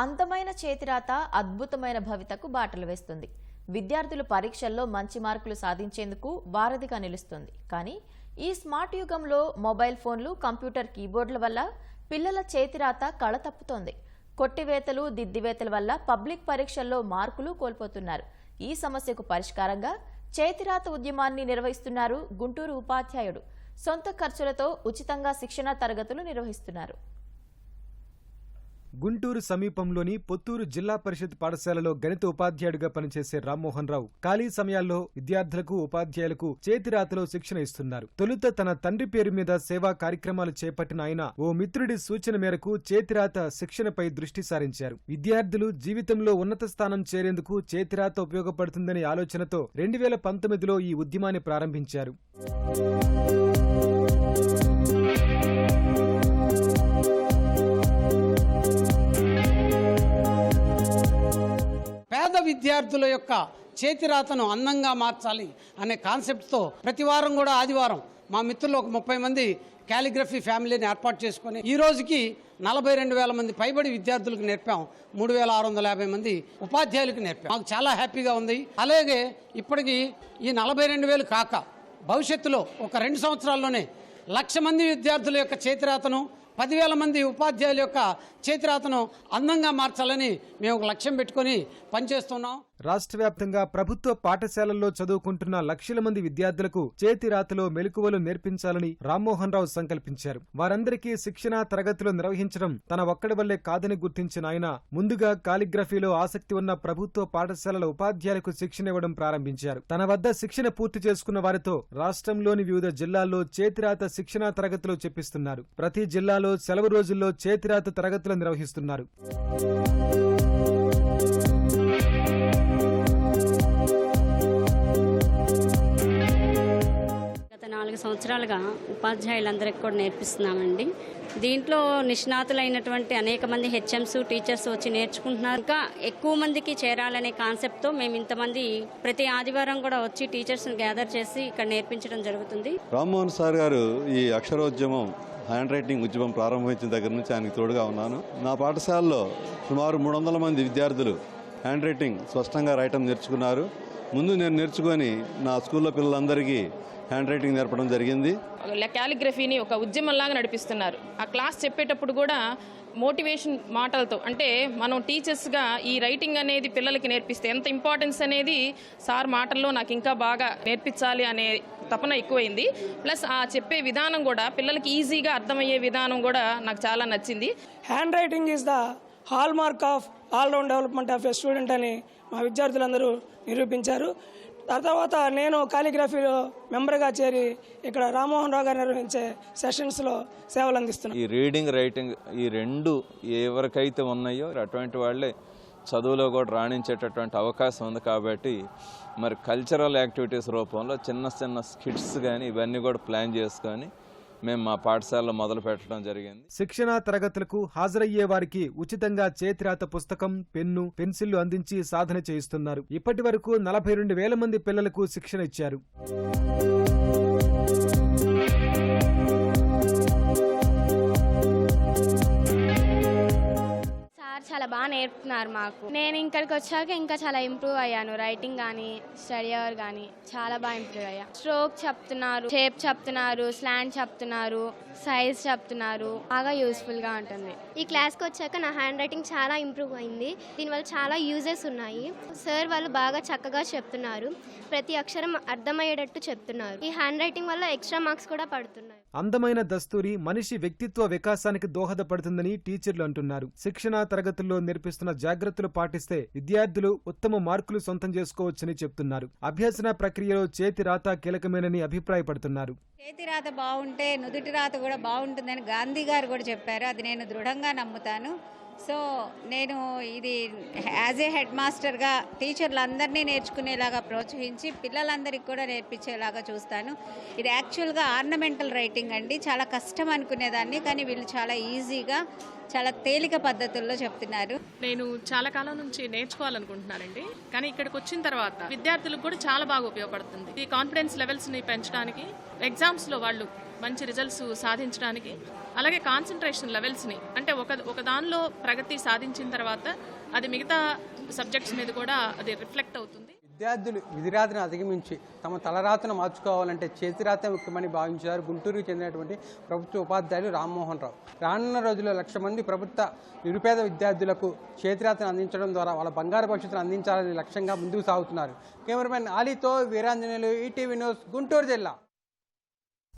అందమైన చేతిరాత అద్భుతమైన భవితకు బాటలు వేస్తుంది. విద్యార్థులు పరీక్షల్లో మంచి మార్కులు సాధించేందుకు వారధిగా నిలుస్తుంది. కానీ ఈ స్మార్ట్ యుగంలో మొబైల్ ఫోన్లు కంప్యూటర్ కీబోర్డుల వల్ల పిల్లల చేతిరాత కళ తప్పుతోంది. కొట్టివేతలు దిద్దివేతల వల్ల పబ్లిక్ పరీక్షల్లో మార్కులు కోల్పోతున్నారు. ఈ సమస్యకు పరిష్కారంగా చేతిరాత ఉద్యమాన్ని నిర్వహిస్తున్నారు గుంటూరు ఉపాధ్యాయుడు. సొంత ఖర్చులతో ఉచితంగా శిక్షణా తరగతులు నిర్వహిస్తున్నారు. గుంటూరు సమీపంలోని పొత్తూరు జిల్లా పరిషత్ పాఠశాలలో గణిత ఉపాధ్యాయుడిగా పనిచేసే రామ్మోహన్ రావు ఖాళీ సమయాల్లో విద్యార్థులకు ఉపాధ్యాయులకు చేతిరాతలో శిక్షణ ఇస్తున్నారు. తొలుత తన తండ్రి పేరు మీద సేవా కార్యక్రమాలు చేపట్టిన ఆయన ఓ మిత్రుడి సూచన మేరకు చేతిరాత శిక్షణపై దృష్టి సారించారు. విద్యార్థులు జీవితంలో ఉన్నత స్థానం చేరేందుకు చేతిరాత ఉపయోగపడుతుందనే ఆలోచనతో రెండు వేల పంతొమ్మిదిలో ఈ ఉద్యమాన్ని ప్రారంభించారు. విద్యార్థుల యొక్క చేతిరాతను అందంగా మార్చాలి అనే కాన్సెప్ట్తో ప్రతి వారం కూడా ఆదివారం మా మిత్రులు ఒక ముప్పై మంది క్యాలిగ్రఫీ ఫ్యామిలీని ఏర్పాటు చేసుకొని ఈ రోజుకి నలభై రెండు వేల మంది పైబడి విద్యార్థులకు నేర్పాం. మూడు వేల ఆరు వందల యాభై మంది ఉపాధ్యాయులకు నేర్పాం. మాకు చాలా హ్యాపీగా ఉంది. అలాగే ఇప్పటికీ ఈ నలభై రెండు వేలు కాక భవిష్యత్తులో ఒక రెండు సంవత్సరాల్లోనే లక్ష మంది విద్యార్థుల యొక్క చేతిరాతను పదివేల మంది ఉపాధ్యాయుల యొక్క చేతిరాతను అందంగా మార్చాలని మేము ఒక లక్ష్యం పెట్టుకొని పనిచేస్తున్నాం. రాష్ట్ర వ్యాప్తంగా ప్రభుత్వ పాఠశాలల్లో చదువుకుంటున్న లక్షల మంది విద్యార్థులకు చేతి రాతలో మెలకువలు నేర్పించాలని రామ్మోహన్ రావు సంకల్పించారు. వారందరికీ శిక్షణా తరగతులు నిర్వహించడం తన ఒక్కడి వల్లే కాదని గుర్తించిన ఆయన ముందుగా కాలిగ్రఫీలో ఆసక్తి ఉన్న ప్రభుత్వ పాఠశాలల ఉపాధ్యాయులకు శిక్షణ ఇవ్వడం ప్రారంభించారు. తన వద్ద శిక్షణ పూర్తి చేసుకున్న వారితో రాష్ట్రంలోని వివిధ జిల్లాల్లో చేతిరాత శిక్షణా తరగతులు చెప్పిస్తున్నారు. ప్రతి జిల్లాలో సెలవు రోజుల్లో చేతిరాత తరగతులు నిర్వహిస్తున్నారు. సంవత్సరాలుగా ఉపాధ్యాయులందరికీ కూడా నేర్పిస్తున్నామండి. దీంట్లో నిష్ణాతులైనటువంటి అనేక మంది హెచ్ఎంస్ టీచర్స్ వచ్చి నేర్చుకుంటున్నారు. ఇంకా ఎక్కువ మందికి చేరాలనే కాన్సెప్ట్తో మేము ఇంతమంది ప్రతి ఆదివారం కూడా వచ్చి టీచర్స్ని గ్యాదర్ చేసి ఇక్కడ నేర్పించడం జరుగుతుంది. రామ్మోహన్ సార్ గారు ఈ అక్షరోద్యమం హ్యాండ్ రైటింగ్ ఉద్యమం ప్రారంభించిన దగ్గర నుంచి ఆయనకు తోడుగా ఉన్నాను. నా పాఠశాలలో సుమారు మూడు వందల మంది విద్యార్థులు హ్యాండ్ రైటింగ్ స్పష్టంగా రాయటం నేర్చుకున్నారు. ముందు నేను నేర్చుకొని నా స్కూల్లో పిల్లలందరికీ హ్యాండ్ రైటింగ్ నేర్పడం జరిగింది. క్యాలిగ్రఫీని ఒక ఉద్యమంలాగా నడిపిస్తున్నారు. ఆ క్లాస్ చెప్పేటప్పుడు కూడా మోటివేషన్ మాటలతో అంటే మనం టీచర్స్గా ఈ రైటింగ్ అనేది పిల్లలకి నేర్పిస్తే ఎంత ఇంపార్టెన్స్ అనేది సార్ మాటల్లో నాకు ఇంకా బాగా నేర్పించాలి అనే తపన ఎక్కువైంది. ప్లస్ ఆ చెప్పే విధానం కూడా పిల్లలకి ఈజీగా అర్థమయ్యే విధానం కూడా నాకు చాలా నచ్చింది. Handwriting is the hallmark of all round development of a student అని మా విద్యార్థులందరూ నిరూపించారు. ఆ తర్వాత నేను కాలిగ్రఫీలో మెంబర్గా చేరి ఇక్కడ రామ్మోహన్ రావు గారు నిర్వహించే సెషన్స్లో సేవలు అందిస్తున్నాను. ఈ రీడింగ్ రైటింగ్ ఈ రెండు ఎవరికైతే ఉన్నాయో అటువంటి వాళ్ళే చదువులో కూడా రాణించేటటువంటి అవకాశం ఉంది కాబట్టి మరి కల్చరల్ యాక్టివిటీస్ రూపంలో చిన్న చిన్న స్కిట్స్ కానీ ఇవన్నీ కూడా ప్లాన్ చేసుకొని మేము మా పాఠశాలలో మొదలు పెట్టడం జరిగింది. శిక్షణా తరగతులకు హాజరయ్యే వారికి ఉచితంగా చేతిరాత పుస్తకం పెన్ను పెన్సిళ్ళు అందించి సాధన చేయిస్తున్నారు. ఇప్పటి వరకు నలభై రెండు వేల మంది పిల్లలకు శిక్షణ ఇచ్చారు. చాలా బాగా నేర్పుతున్నారు మాకు. నేను ఇక్కడికి వచ్చాక ఇంకా చాలా ఇంప్రూవ్ అయ్యాను. రైటింగ్ కానీ స్టడీ అవర్ కానీ చాలా బాగా ఇంప్రూవ్ అయ్యా. స్ట్రోక్ చెప్తున్నారు షేప్ చెప్తున్నారు స్లాండ్ చెప్తున్నారు సైజ్ చెప్తున్నారు. బాగా యూస్ఫుల్గా ఉంటుంది. ఈ క్లాస్కి వచ్చాక నా హ్యాండ్ రైటింగ్ చాలా ఇంప్రూవ్ అయింది. దీనివల్ల చాలా యూజెస్ ఉన్నాయి. సార్ వాళ్ళు బాగా చక్కగా చెప్తున్నారు. ప్రతి అక్షరం అర్థమయ్యేటట్టు చెప్తున్నారు. ఈ హ్యాండ్ రైటింగ్ వల్ల ఎక్స్ట్రా మార్క్స్ కూడా పడుతున్నాయి. అందమైన దస్తూరి మనిషి వ్యక్తిత్వ వికాసానికి దోహదపడుతుందని టీచర్లు అంటున్నారు. శిక్షణా తరగతుల్లో నేర్పిస్తున్న జాగ్రత్తలు పాటిస్తే విద్యార్థులు ఉత్తమ మార్కులు సొంతం చేసుకోవచ్చని చెప్తున్నారు. అభ్యసన ప్రక్రియలో చేతి రాత కీలకమేనని అభిప్రాయపడుతున్నారు. చేతి రాత బాగుంటే నుదుటి రాత కూడా బాగుంటుందని గాంధీ గారు కూడా చెప్పారు. అది నేను దృఢంగా నమ్ముతాను. సో నేను ఇది యాజ్ ఏ హెడ్ మాస్టర్గా టీచర్లందరినీ నేర్చుకునేలాగా ప్రోత్సహించి పిల్లలందరికీ కూడా నేర్పించేలాగా చూస్తాను. ఇది యాక్చువల్గా ఆర్నమెంటల్ రైటింగ్ అండి. చాలా కష్టం అనుకునేదాన్ని కానీ వీళ్ళు చాలా ఈజీగా చాలా తేలిక పద్ధతుల్లో చెప్తున్నారు. నేను చాలా కాలం నుంచి నేర్చుకోవాలనుకుంటున్నానండి. కానీ ఇక్కడికి వచ్చిన తర్వాత విద్యార్థులకు కూడా చాలా బాగా ఉపయోగపడుతుంది. ఈ కాన్ఫిడెన్స్ లెవెల్స్ని పెంచడానికి ఎగ్జామ్స్లో వాళ్ళు మంచి రిజల్ట్స్ సాధించడానికి అలాగే కాన్సన్ట్రేషన్ లెవెల్స్ని అంటే ఒక ఒక దానిలో ప్రగతి సాధించిన తర్వాత అది మిగతా సబ్జెక్ట్స్ మీద కూడా అది రిఫ్లెక్ట్ అవుతుంది. విద్యార్థులు విధిరాతను అధిగమించి తమ తలరాతను మార్చుకోవాలంటే చేతిరాత ముఖ్యమని భావించారు. గుంటూరుకు చెందినటువంటి ప్రభుత్వ ఉపాధ్యాయులు రామ్మోహన్ రావు. రానున్న రోజుల్లో లక్ష మంది ప్రభుత్వ నిరుపేద విద్యార్థులకు చేతిరాతను అందించడం ద్వారా వాళ్ళ బంగారు భవిష్యత్తును అందించాలని లక్ష్యంగా ముందుకు సాగుతున్నారు. కెమెరామెన్ ఆలీతో వీరాంజనేయులు ఈటీవీ న్యూస్ గుంటూరు జిల్లా.